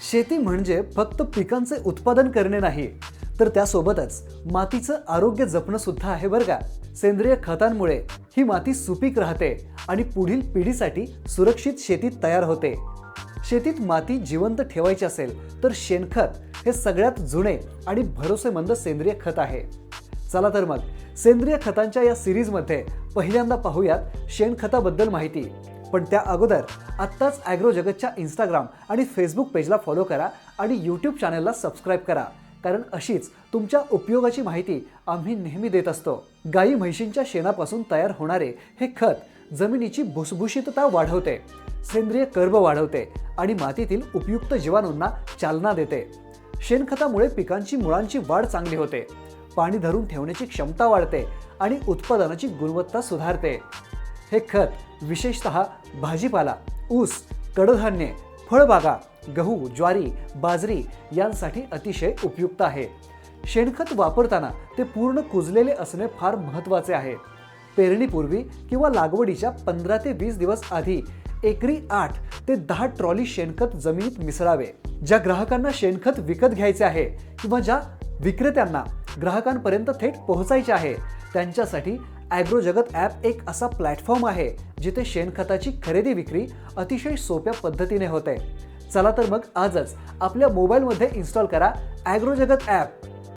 शेती म्हणजे फक्त पिकांचे उत्पादन करणे नाही तर त्यासोबतच मातीचं आरोग्य जपणं सुद्धा आहे बरं का. सेंद्रिय खतांमुळे ही माती सुपीक राहते आणि पुढील पिढीसाठी सुरक्षित शेती तयार होते. शेतीत माती जिवंत ठेवायची असेल तर शेणखत हे सगळ्यात जुने आणि भरोसेमंद सेंद्रिय खत आहे. चला तर मग सेंद्रिय खतांच्या या सिरीजमध्ये पहिल्यांदा पाहूयात शेणखताबद्दल माहिती. पण त्या अगोदर आत्ताच ॲग्रो जगतच्या इंस्टाग्राम आणि फेसबुक पेजला फॉलो करा आणि यूट्यूब चॅनलला सबस्क्राईब करा. कारण अशीच तुमच्या उपयोगाची माहिती आम्ही नेहमी देत असतो. गाई म्हैशींच्या शेणापासून तयार होणारे हे खत जमिनीची भुसभुशीतता वाढवते सेंद्रिय कर्ब वाढवते आणि मातीतील उपयुक्त जीवाणूंना चालना देते. शेणखतामुळे पिकांची मुळांची वाढ चांगली होते. पाणी धरून ठेवण्याची क्षमता वाढते आणि उत्पादनाची गुणवत्ता सुधारते. हे खत विशेषतः भाजीपाला ऊस कडधान्ये फळबागा गहू ज्वारी बाजरी यांसाठी अतिशय उपयुक्त आहे. शेणखत वापरताना ते पूर्ण कुजलेले असणे फार महत्त्वाचे आहे. पेरणीपूर्वी किंवा लागवडीच्या पंधरा ते वीस दिवस आधी एकरी आठ ते दहा ट्रॉली शेणखत जमिनीत मिसळावे. ज्या ग्राहकांना शेणखत विकत घ्यायचे आहे किंवा ज्या विक्रेत्यांना ग्राहकांपर्यंत थेट पोहोचायचे आहे त्यांच्यासाठी ॲग्रो जगत ॲप एक असा प्लॅटफॉर्म आहे जिथे शेणखताची खरेदी विक्री अतिशय सोप्या पद्धतीने होते. चला तर मग आजच आपल्या मोबाईलमध्ये इन्स्टॉल करा ॲग्रो जगत ॲप.